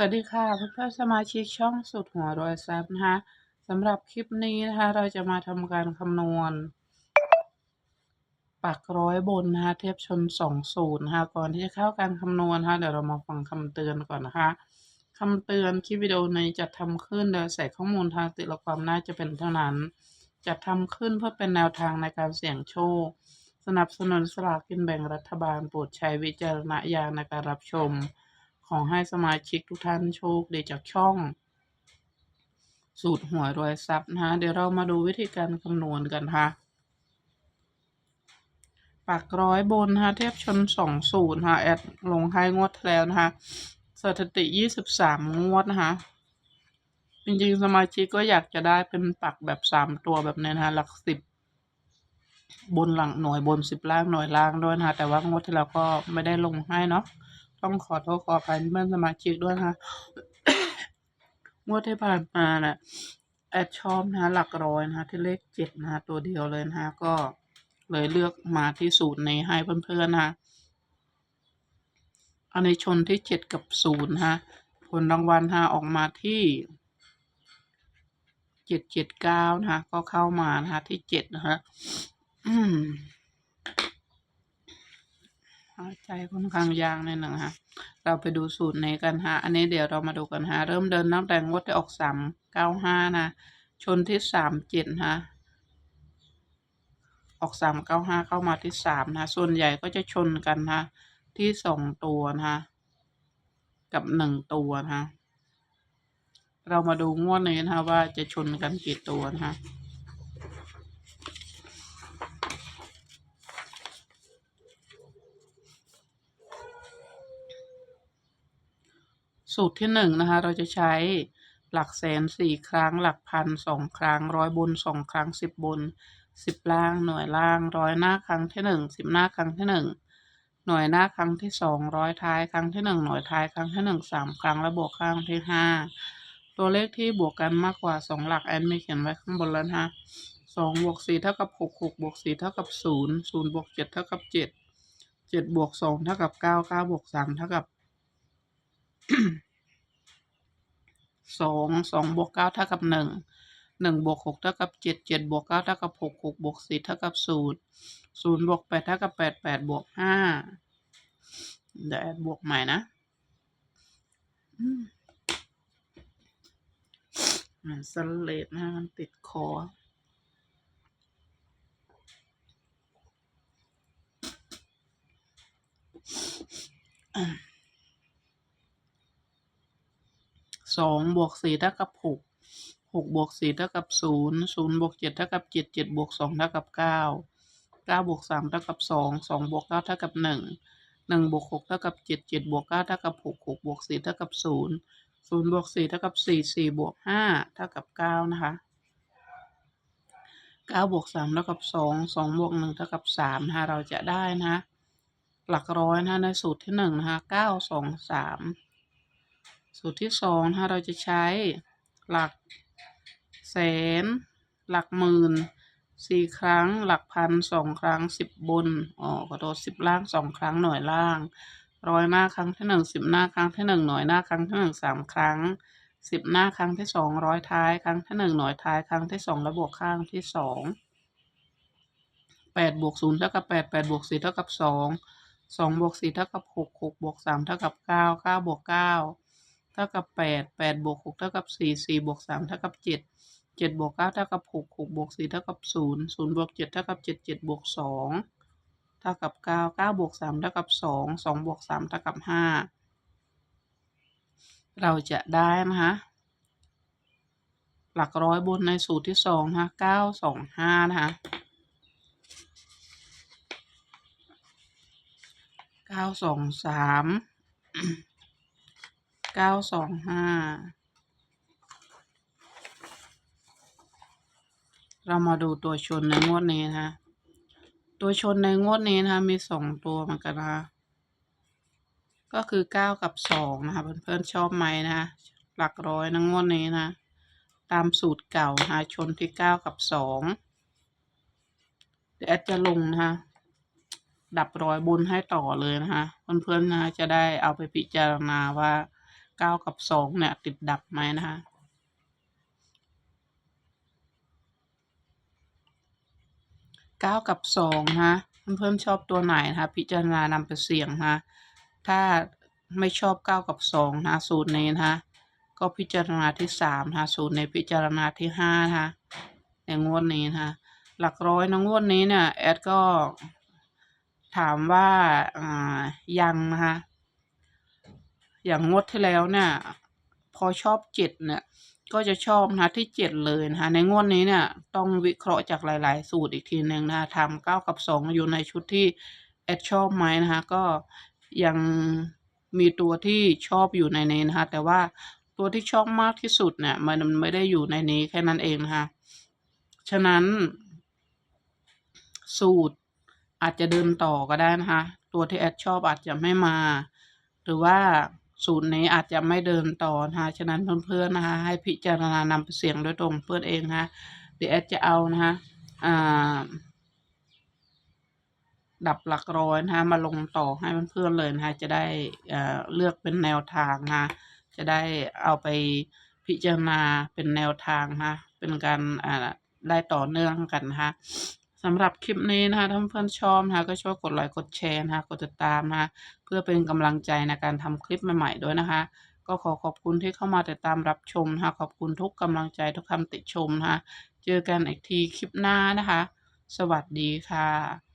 สวัสดีค่ะเพื่อนๆสมาชิกช่องสุดหัวรอยซับนะคะสำหรับคลิปนี้นะคะ เราจะมาทำการคำนวณ ปักร้อยบนนะคะเทียบชนสองสูตรนะคะก่อนที่จะเข้าการคำนวณนะคะเดี๋ยวเรามาฟังคำเตือนก่อนนะคะคำเตือนคลิปวิดีโอในจัดทำขึ้นโดยใส่ข้อมูลทางติดและความน่าจะเป็นเท่านั้น จัดทำขึ้นเพื่อเป็นแนวทางในการเสี่ยงโชค สนับสนุนสลากกินแบ่งรัฐบาลโปรดใช้วิจารณญาณในการรับชม ขอให้สมาชิกทุกท่านโชคดีจากช่อง สูตรหวยรวยทรัพย์นะคะเดี๋ยวเรามาดูวิธีการคำนวณกันค่ะปักร้อยบนนะเทียบชนสองสูตรค่ะแอดลงให้งวดทแล้วนะคะสถิติยี่สิบสามงวดนะคะจริงๆสมาชิกก็อยากจะได้เป็นปักแบบสามตัวแบบนี้นะคะหลักสิบบนหลังหน่วยบนสิบล่างหน่วยล่างด้วยนะคะแต่ว่างวดที่แล้วก็ไม่ได้ลงให้เนาะ ต้องขอโทษขออภัยเพื่อนสมาชิกด้วยนะคะงวดที่ผ่านมาน่ะแอดชอบนะหลักร้อยนะที่เลขเจ็ดนะตัวเดียวเลยนะก็เลยเลือกมาที่สูตรนี้ให้เพื่อนๆนะอันในชนที่เจ็ดกับศูนย์นะผลรางวัลนะออกมาที่เจ็ดเจ็ดเก้านะก็เข้ามานะคะที่เจ็ดนะคะ อืมใจค่อนข้างยากนิดหนึ่งค่ะ เราไปดูสูตรในกันฮะ อันนี้เดี๋ยวเรามาดูกันฮะ เริ่มเดินตั้งแต่งวดที่ออกสามเก้าห้านะ ชนที่สามเจ็ดฮะ ออกสามเก้าห้าเข้ามาที่สามนะ ส่วนใหญ่ก็จะชนกันนะที่สองตัวนะกับหนึ่งตัวนะเรามาดูงวดนี้นะว่าจะชนกันกี่ตัวนะ สูตรที่หนึ่งนะคะ เราจะใช้หลักแสนสี่ครั้ง หลักพันสองครั้ง ร้อยบนสองครั้งสิบบนสิบล่างหน่วยล่างร้อยหน้าครั้งที่หนึ่งสิบหน้าครั้งที่หนึ่งหน่วยหน้าครั้งที่สองร้อยท้ายครั้งที่หนึ่งหน่วยท้ายครั้งที่หนึ่งสามครั้งและบวกครั้งที่ห้าตัวเลขที่บวกกันมากกว่าสองหลักแอนไม่เขียนไว้ข้างบนแล้วนะคะสองบวกสี่เท่ากับหกหกบวกสี่เท่ากับศูนย์ศูนย์บวกเจ็ดเท่ากับเจ็ดเจ็ดบวกสองเท่ากับเก้าเก้าบวกสามเท่ากับ สองสองบวกเก้าเท่ากับหนึ่งหนึ่งบวกหกเท่ากับเจ็ดเจ็ดบวกเก้าเท่ากับหกหกบวกสี่เท่ากับศูนย์ศูนย์บวกแปดเท่ากับแปดแปดบวกห้าเดี๋ยวแอดบวกใหม่นะอืมอ่าสเลดนะมันติดคอ สองบวกสี่เท่ากับหกหกบวกสี่เท่ากับศูนย์ศูนย์บวกเจ็ดเท่ากับเจ็ดเจ็ดบวกสองเท่ากับเก้าเก้าบวกสามเท่ากับสองสองบวกเก้าเท่ากับหนึ่งหนึ่งบวกหกเท่ากับเจ็ดเจ็ดบวกเก้าเท่ากับหกหกบวกสี่เท่ากับศูนย์ศูนย์บวกสี่เท่ากับสี่สี่บวกห้าเท่ากับเก้านะคะเก้าบวกสามเท่ากับสองสองบวกหนึ่งเท่ากับสามนะคะเราจะได้นะคะหลักร้อยนะคะในสูตรที่หนึ่งนะคะเก้าสองสาม สูตรที่สองถ้าเราจะใช้หลักแสน หลักหมื่นสี่ครั้ง หลักพันสองครั้งสิบบนอ๋อขอโทษสิบล่างสองครั้งหน่วยล่างร้อยหน้าครั้งที่หนึ่งสิบหน้าครั้งที่หนึ่งหน่วยหน้าครั้งที่หนึ่งสามครั้งสิบหน้าครั้งที่สองร้อยท้ายครั้งที่หนึ่งหน่วยท้ายครั้งที่สองและบวกข้างที่สองแปดบวกศูนย์เท่ากับแปดแปดบวกสี่เท่ากับสองสองบวกสี่เท่ากับหกหกบวกสามเท่ากับเก้าเก้าบวกเก้า ท่ากับแปดแปดบวกหกเท่ากับสี่สี่บวกสามเท่ากับเจ็ดเจ็ดบวกเก้าเท่ากับหกหกบวกสี่เท่ากับศูนย์ศูนย์บวกเจ็ดเท่ากับเจ็ดเจ็ดบวกสองเท่ากับเก้าเก้าบวกสามเท่ากับสองสองบวกสามเท่ากับห้าเราจะได้นะคะหลักร้อยบนในสูตรที่สองนะคะเก้าสองห้านะคะเก้าสองสาม เก้าสองห้าเรามาดูตัวชนในงวดนี้นะคะตัวชนในงวดนี้นะคะมีสองตัวเหมือนกันนะคะก็คือเก้ากับสองนะคะเพื่อนๆชอบไหมนะคะหลักร้อยในงวดนี้นะ ตามสูตรเก่านะคะชนที่เก้ากับสองเดี๋ยวจะลงนะคะดับร้อยบนให้ต่อเลยนะคะเพื่อนๆนะจะได้เอาไปพิจารณาว่า เก้ากับสองเนี่ย ติดดับไหมนะคะเก้ากับสองนะเพื่อนชอบตัวไหนนะคะพิจารณานำไปเสี่ยงนะคะถ้าไม่ชอบเก้ากับสองนะสูตรนี้นะคะก็พิจารณาที่สามนะคะสูตรในพิจารณาที่ห้านะคะในงวดนี้นะคะหลักร้อยในงวดนี้เนี่ยแอดก็ถามว่าอ่ายังนะคะ อย่างงดที่แล้วเนี่ย พอชอบเจ็ดเนี่ย ก็จะชอบนะที่เจ็ดเลยนะคะในงวดนี้เนี่ย ต้องวิเคราะห์จากหลาย ๆ สูตรอีกทีหนึ่งนะคะทำเก้ากับสองอยู่ในชุดที่แอดชอบไหมนะคะก็ยังมีตัวที่ชอบอยู่ในนี้นะคะแต่ว่าตัวที่ชอบมากที่สุดเนี่ย มันไม่ได้อยู่ในนี้แค่นั้นเองนะคะฉะนั้น สูตรอาจจะเดินต่อก็ได้นะคะ ตัวที่แอดชอบอาจจะไม่มา หรือว่า สูตรนี้อาจจะไม่เดินต่อนะคะฉะนั้นเพื่อนๆนะคะ ให้พิจารณานำเสียงโดยตรงเพื่อนเองนะคะเดี๋ยวแอดจะเอานะคะดับหลักร้อยนะคะมาลงต่อให้เพื่อนๆเลยนะคะจะได้เลือกเป็นแนวทางนะคะจะได้เอาไปพิจารณาเป็นแนวทางนะคะเป็นการได้ต่อเนื่องกันนะคะ สำหรับคลิปนี้นะคะถ้าเพื่อนๆชอบนะคะก็ช่วยกดไลค์กดแชร์นะคะกดติดตามนะคะเพื่อเป็นกำลังใจในการทำคลิปใหม่ๆด้วยนะคะ ก็ขอขอบคุณที่เข้ามาติดตามรับชมนะคะขอบคุณทุกกำลังใจทุกคำติชมนะคะเจอกันอีกทีคลิปหน้านะคะ สวัสดีค่ะ